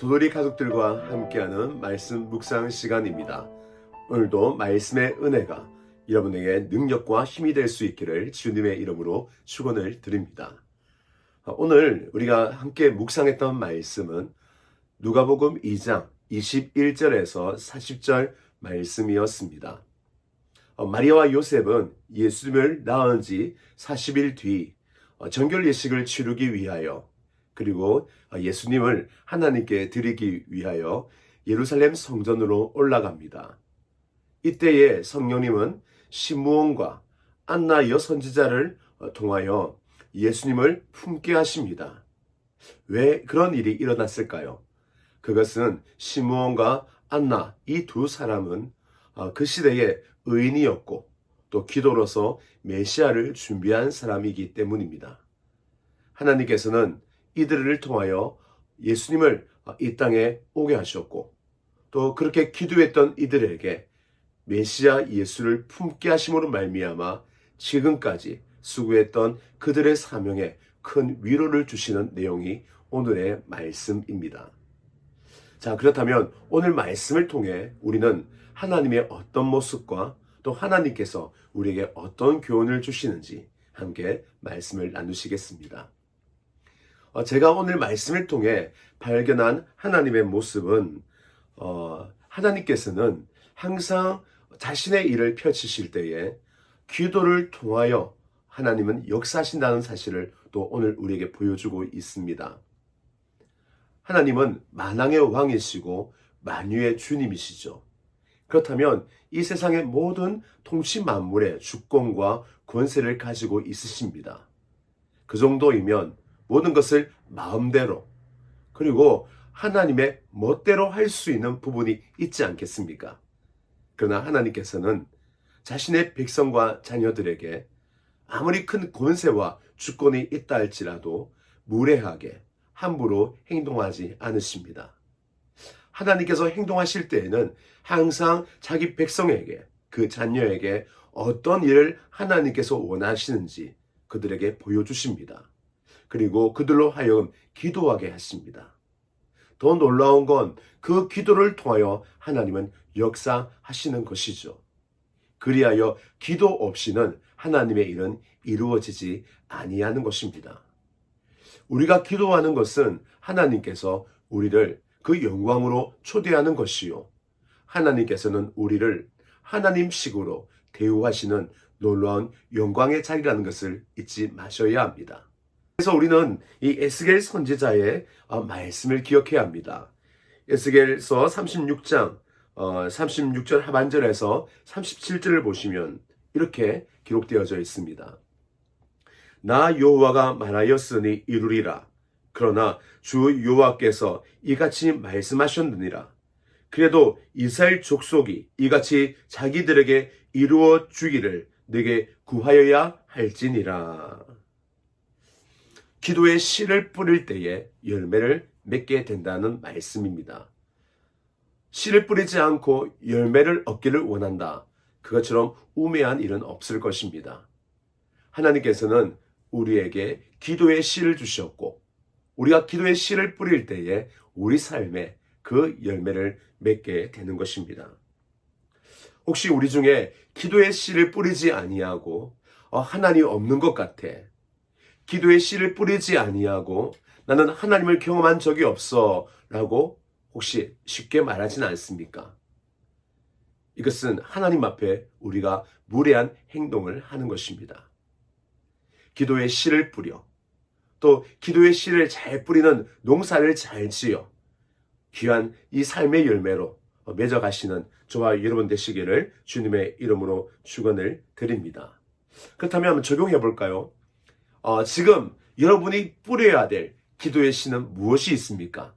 도돌이 가족들과 함께하는 말씀 묵상 시간입니다. 오늘도 말씀의 은혜가 여러분에게 능력과 힘이 될 수 있기를 주님의 이름으로 축원을 드립니다. 오늘 우리가 함께 묵상했던 말씀은 누가복음 2장 21절에서 40절 말씀이었습니다. 어, 마리아와 요셉은 예수님을 낳은 지 40일 뒤 어, 정결 예식을 치르기 위하여 그리고 어, 예수님을 하나님께 드리기 위하여 예루살렘 성전으로 올라갑니다. 이때에 성령님은 시므온과 안나 여선지자를 어, 통하여 예수님을 품게 하십니다. 왜 그런 일이 일어났을까요? 그것은 시므온과 안나 이 두 사람은 어, 그 시대에 의인이었고 또 기도로서 메시아를 준비한 사람이기 때문입니다. 하나님께서는 이들을 통하여 예수님을 이 땅에 오게 하셨고 또 그렇게 기도했던 이들에게 메시아 예수를 품게 하심으로 말미암아 지금까지 수고했던 그들의 사명에 큰 위로를 주시는 내용이 오늘의 말씀입니다. 자, 그렇다면 오늘 말씀을 통해 우리는 하나님의 어떤 모습과 또 하나님께서 우리에게 어떤 교훈을 주시는지 함께 말씀을 나누시겠습니다. 어, 제가 오늘 말씀을 통해 발견한 하나님의 모습은 어, 하나님께서는 항상 자신의 일을 펼치실 때에 기도를 통하여 하나님은 역사하신다는 사실을 또 오늘 우리에게 보여주고 있습니다. 하나님은 만왕의 왕이시고 만유의 주님이시죠. 그렇다면 이 세상의 모든 통치 만물의 주권과 권세를 가지고 있으십니다. 그 정도이면 모든 것을 마음대로 그리고 하나님의 멋대로 할 수 있는 부분이 있지 않겠습니까? 그러나 하나님께서는 자신의 백성과 자녀들에게 아무리 큰 권세와 주권이 있다 할지라도 무례하게 함부로 행동하지 않으십니다. 하나님께서 행동하실 때에는 항상 자기 백성에게 그 자녀에게 어떤 일을 하나님께서 원하시는지 그들에게 보여주십니다. 그리고 그들로 하여금 기도하게 하십니다. 더 놀라운 건 그 기도를 통하여 하나님은 역사하시는 것이죠. 그리하여 기도 없이는 하나님의 일은 이루어지지 아니하는 것입니다. 우리가 기도하는 것은 하나님께서 우리를 그 영광으로 초대하는 것이요. 하나님께서는 우리를 하나님식으로 대우하시는 놀라운 영광의 자리라는 것을 잊지 마셔야 합니다. 그래서 우리는 이 에스겔 선지자의 어, 말씀을 기억해야 합니다. 에스겔서 36장 36절 하반절에서 37절을 보시면 이렇게 기록되어져 있습니다. 나 여호와가 말하였으니 이루리라. 그러나 주 여호와께서 이같이 말씀하셨느니라. 그래도 이스라엘 족속이 이같이 자기들에게 이루어 주기를 내게 구하여야 할지니라. 기도에 씨를 뿌릴 때에 열매를 맺게 된다는 말씀입니다. 씨를 뿌리지 않고 열매를 얻기를 원한다. 그것처럼 우매한 일은 없을 것입니다. 하나님께서는 우리에게 기도의 씨를 주셨고, 우리가 기도의 씨를 뿌릴 때에 우리 삶에 그 열매를 맺게 되는 것입니다. 혹시 우리 중에 기도의 씨를 뿌리지 아니하고 어, 하나님 없는 것 같아. 기도의 씨를 뿌리지 아니하고 나는 하나님을 경험한 적이 없어 라고 혹시 쉽게 말하진 않습니까? 이것은 하나님 앞에 우리가 무례한 행동을 하는 것입니다. 기도의 씨를 뿌려 또 기도의 씨를 잘 뿌리는 농사를 잘 지어 귀한 이 삶의 열매로 맺어가시는 저와 여러분 되시기를 주님의 이름으로 축원을 드립니다. 그렇다면 한번 적용해 볼까요? 어, 지금 여러분이 뿌려야 될 기도의 씨는 무엇이 있습니까?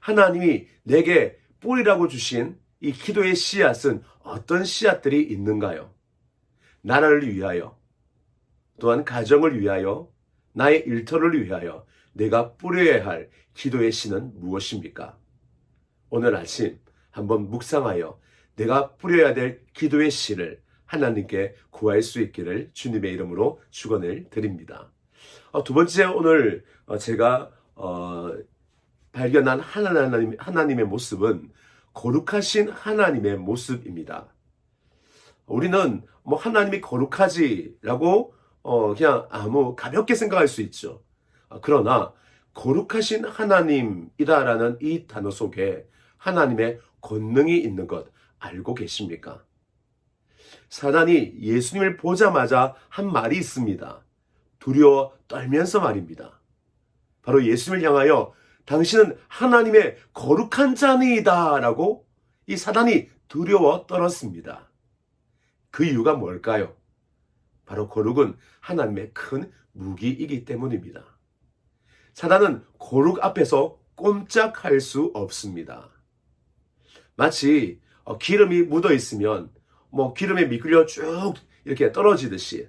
하나님이 내게 뿌리라고 주신 이 기도의 씨앗은 어떤 씨앗들이 있는가요? 나라를 위하여, 또한 가정을 위하여, 나의 일터를 위하여 내가 뿌려야 할 기도의 씨는 무엇입니까? 오늘 아침 한번 묵상하여 내가 뿌려야 될 기도의 씨를 하나님께 구할 수 있기를 주님의 이름으로 축원을 드립니다. 어, 두 번째 오늘 어, 제가 어, 발견한 하나님, 하나님의 모습은 거룩하신 하나님의 모습입니다. 우리는 뭐 하나님이 거룩하지라고 어 그냥 아무 가볍게 생각할 수 있죠. 아, 그러나 거룩하신 하나님이다라는 이 단어 속에 하나님의 권능이 있는 것 알고 계십니까? 사단이 예수님을 보자마자 한 말이 있습니다. 두려워 떨면서 말입니다. 바로 예수님을 향하여 당신은 하나님의 거룩한 자니이다 라고 이 사단이 두려워 떨었습니다. 그 이유가 뭘까요? 바로 거룩은 하나님의 큰 무기이기 때문입니다. 사단은 거룩 앞에서 꼼짝할 수 없습니다. 마치 어, 기름이 묻어 있으면 뭐 기름에 미끌려 쭉 이렇게 떨어지듯이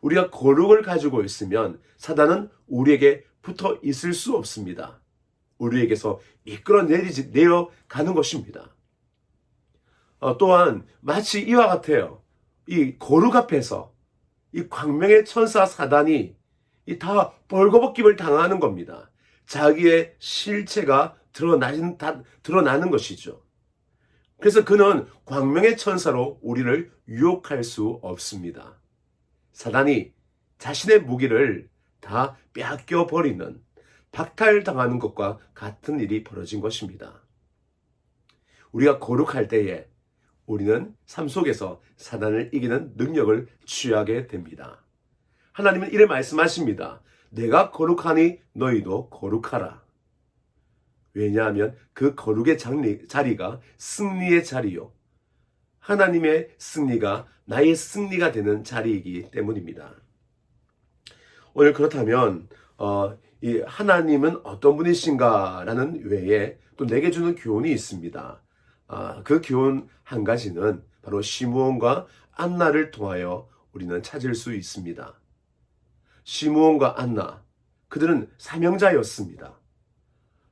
우리가 거룩을 가지고 있으면 사단은 우리에게 붙어 있을 수 없습니다. 우리에게서 이끌어 내리지 내려가는 것입니다. 어, 또한 마치 이와 같아요. 이 거룩 앞에서 이 광명의 천사 사단이 이 다 벌거벗김을 당하는 겁니다. 자기의 실체가 드러나는, 다, 드러나는 것이죠. 그래서 그는 광명의 천사로 우리를 유혹할 수 없습니다. 사단이 자신의 무기를 다 빼앗겨 버리는 박탈당하는 것과 같은 일이 벌어진 것입니다. 우리가 거룩할 때에 우리는 삶 속에서 사단을 이기는 능력을 취하게 됩니다. 하나님은 이래 말씀하십니다. 내가 거룩하니 너희도 거룩하라. 왜냐하면 그 거룩의 장리, 자리가 승리의 자리요. 하나님의 승리가 나의 승리가 되는 자리이기 때문입니다. 오늘 그렇다면 어, 이 하나님은 어떤 분이신가라는 외에 또 내게 주는 교훈이 있습니다. 아, 그 교훈 한 가지는 바로 시므온과 안나를 통하여 우리는 찾을 수 있습니다. 시므온과 안나 그들은 사명자였습니다.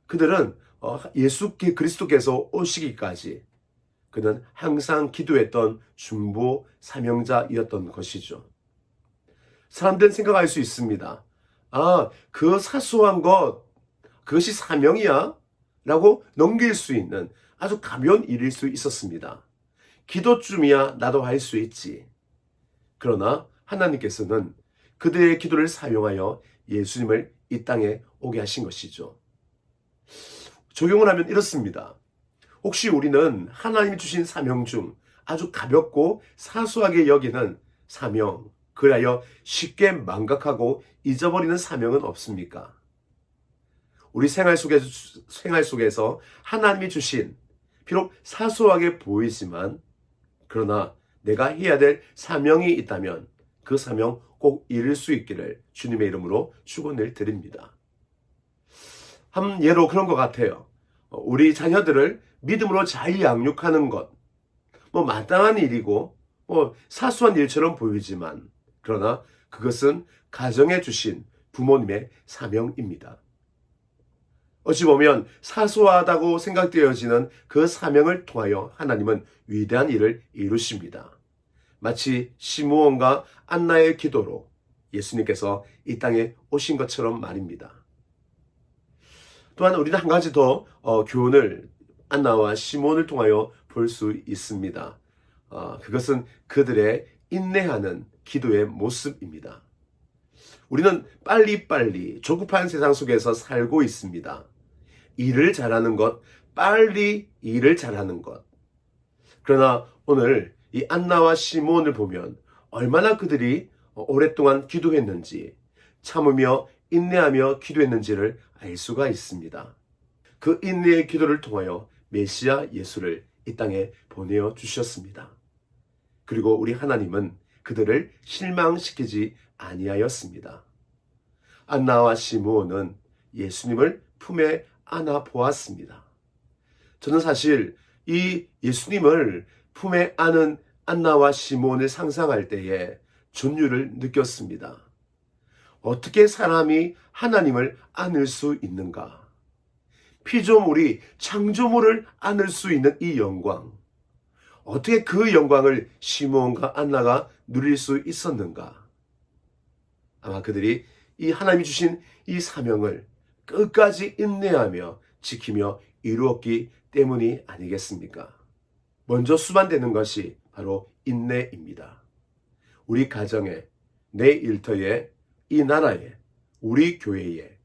그들은 어, 예수 그리스도께서 오시기까지 그는 항상 기도했던 중보 사명자이었던 것이죠. 사람들은 생각할 수 있습니다. 아, 그 사소한 것, 그것이 사명이야? 라고 넘길 수 있는 아주 가벼운 일일 수 있었습니다. 기도쯤이야 나도 할 수 있지. 그러나 하나님께서는 그들의 기도를 사용하여 예수님을 이 땅에 오게 하신 것이죠. 적용을 하면 이렇습니다. 혹시 우리는 하나님이 주신 사명 중 아주 가볍고 사소하게 여기는 사명, 그리하여 쉽게 망각하고 잊어버리는 사명은 없습니까? 우리 생활 속에서, 생활 속에서 하나님이 주신 비록 사소하게 보이지만 그러나 내가 해야 될 사명이 있다면 그 사명 꼭 이룰 수 있기를 주님의 이름으로 축원을 드립니다. 한 예로 그런 것 같아요. 우리 자녀들을 믿음으로 잘 양육하는 것, 뭐 마땅한 일이고 뭐 사소한 일처럼 보이지만 그러나 그것은 가정에 주신 부모님의 사명입니다. 어찌 보면 사소하다고 생각되어지는 그 사명을 통하여 하나님은 위대한 일을 이루십니다. 마치 시므온과 안나의 기도로 예수님께서 이 땅에 오신 것처럼 말입니다. 또한 우리는 한 가지 더 어, 교훈을 안나와 시몬을 통하여 볼 수 있습니다. 어, 그것은 그들의 인내하는 기도의 모습입니다. 우리는 빨리빨리 조급한 세상 속에서 살고 있습니다. 일을 잘하는 것, 빨리 일을 잘하는 것. 그러나 오늘 이 안나와 시몬을 보면 얼마나 그들이 오랫동안 기도했는지 참으며 인내하며 기도했는지를 알 수가 있습니다. 그 인내의 기도를 통하여 메시아 예수를 이 땅에 보내어 주셨습니다. 그리고 우리 하나님은 그들을 실망시키지 아니하였습니다. 안나와 시므온은 예수님을 품에 안아 보았습니다. 저는 사실 이 예수님을 품에 안은 안나와 시몬을 상상할 때에 존유를 느꼈습니다. 어떻게 사람이 하나님을 안을 수 있는가? 피조물이 창조물을 안을 수 있는 이 영광. 어떻게 그 영광을 시몬과 안나가 누릴 수 있었는가? 아마 그들이 이 하나님이 주신 이 사명을 끝까지 인내하며 지키며 이루었기 때문이 아니겠습니까? 먼저 수반되는 것이 바로 인내입니다. 우리 가정에, 내 일터에, 이 나라에, 우리 교회에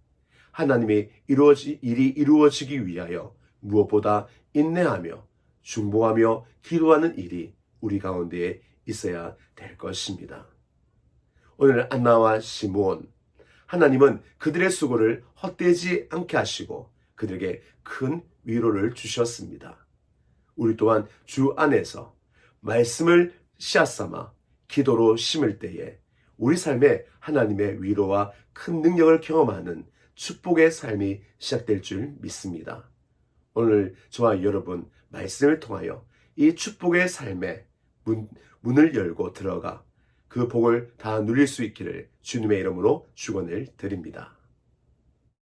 하나님의 이루어지, 일이 이루어지기 위하여 무엇보다 인내하며 중보하며 기도하는 일이 우리 가운데에 있어야 될 것입니다. 오늘 안나와 시므온 하나님은 그들의 수고를 헛되지 않게 하시고 그들에게 큰 위로를 주셨습니다. 우리 또한 주 안에서 말씀을 씨앗 삼아 기도로 심을 때에 우리 삶에 하나님의 위로와 큰 능력을 경험하는 축복의 삶이 시작될 줄 믿습니다. 오늘 저와 여러분 말씀을 통하여 이 축복의 삶에 문, 문을 열고 들어가 그 복을 다 누릴 수 있기를 주님의 이름으로 축원을 드립니다.